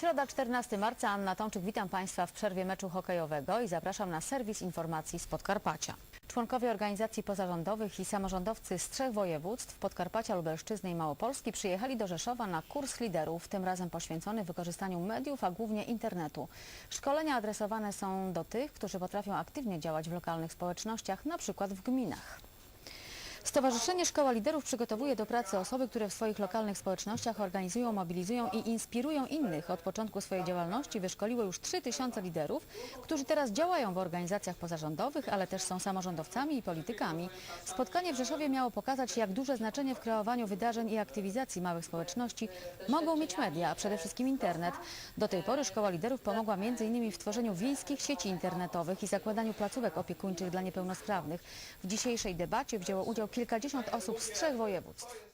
Środa 14 marca, Anna Tomczyk, witam Państwa w przerwie meczu hokejowego i zapraszam na serwis informacji z Podkarpacia. Członkowie organizacji pozarządowych i samorządowcy z trzech województw, Podkarpacia, Lubelszczyzny i Małopolski przyjechali do Rzeszowa na kurs liderów, tym razem poświęcony wykorzystaniu mediów, a głównie internetu. Szkolenia adresowane są do tych, którzy potrafią aktywnie działać w lokalnych społecznościach, na przykład w gminach. Stowarzyszenie Szkoła Liderów przygotowuje do pracy osoby, które w swoich lokalnych społecznościach organizują, mobilizują i inspirują innych. Od początku swojej działalności wyszkoliło już 3000 liderów, którzy teraz działają w organizacjach pozarządowych, ale też są samorządowcami i politykami. Spotkanie w Rzeszowie miało pokazać, jak duże znaczenie w kreowaniu wydarzeń i aktywizacji małych społeczności mogą mieć media, a przede wszystkim internet. Do tej pory Szkoła Liderów pomogła m.in. w tworzeniu wiejskich sieci internetowych i zakładaniu placówek opiekuńczych dla niepełnosprawnych. W dzisiejszej debacie wzięło udział kilkadziesiąt osób z trzech województw.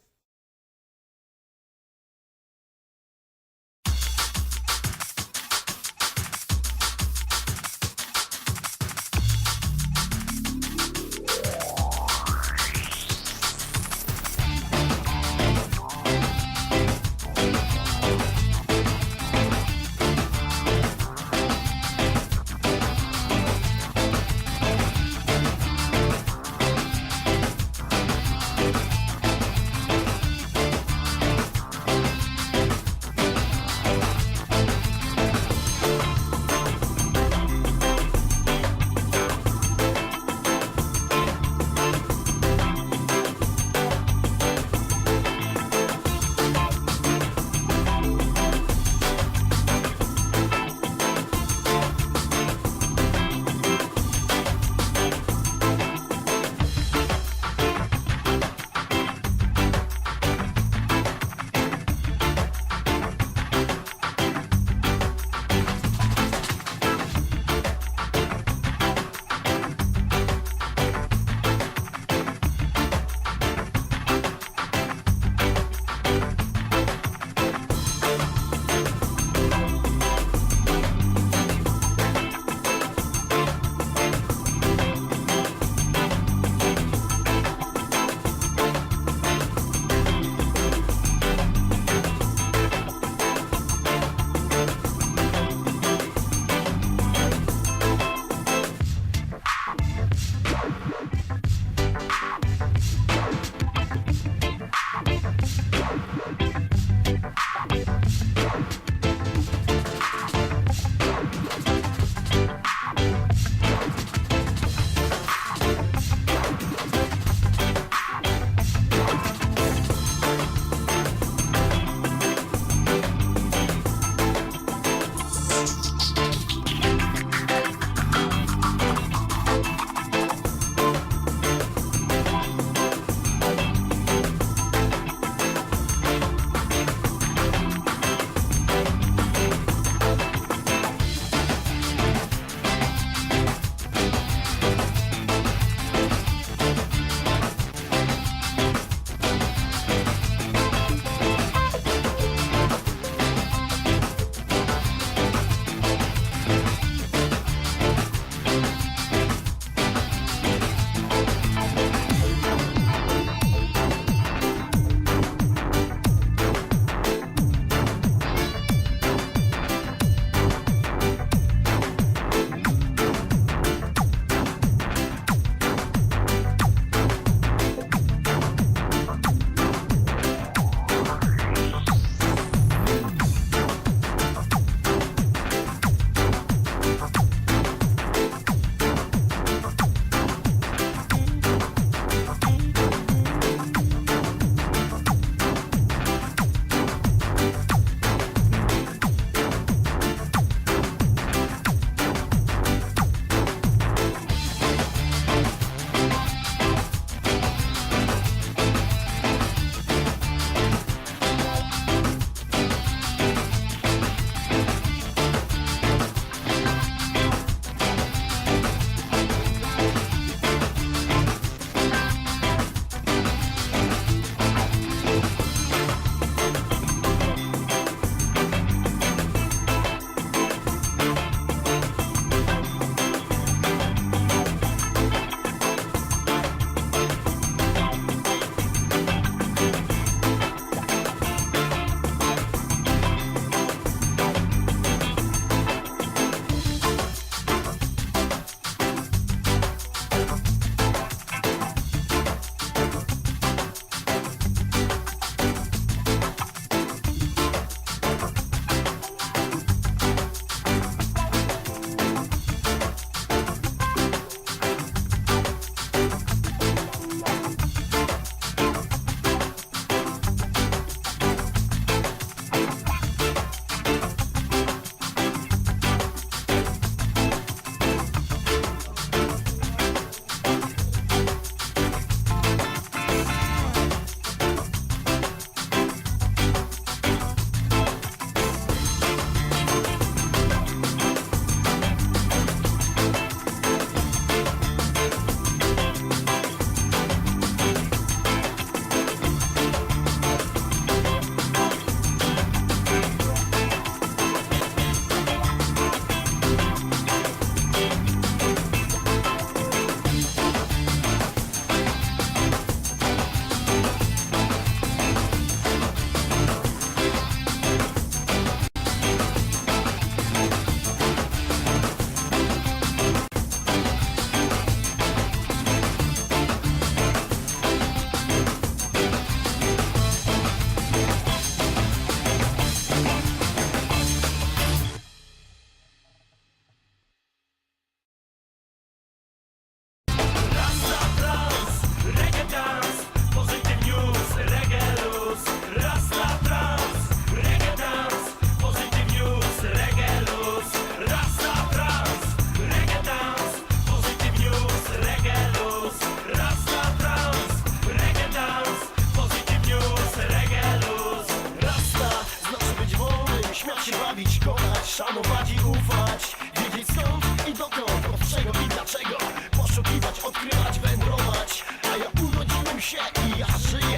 Szanować i ufać. Wiedzieć skąd i dokąd Od czego i dlaczego Poszukiwać, odkrywać, wędrować. A ja urodziłem się i ja żyję.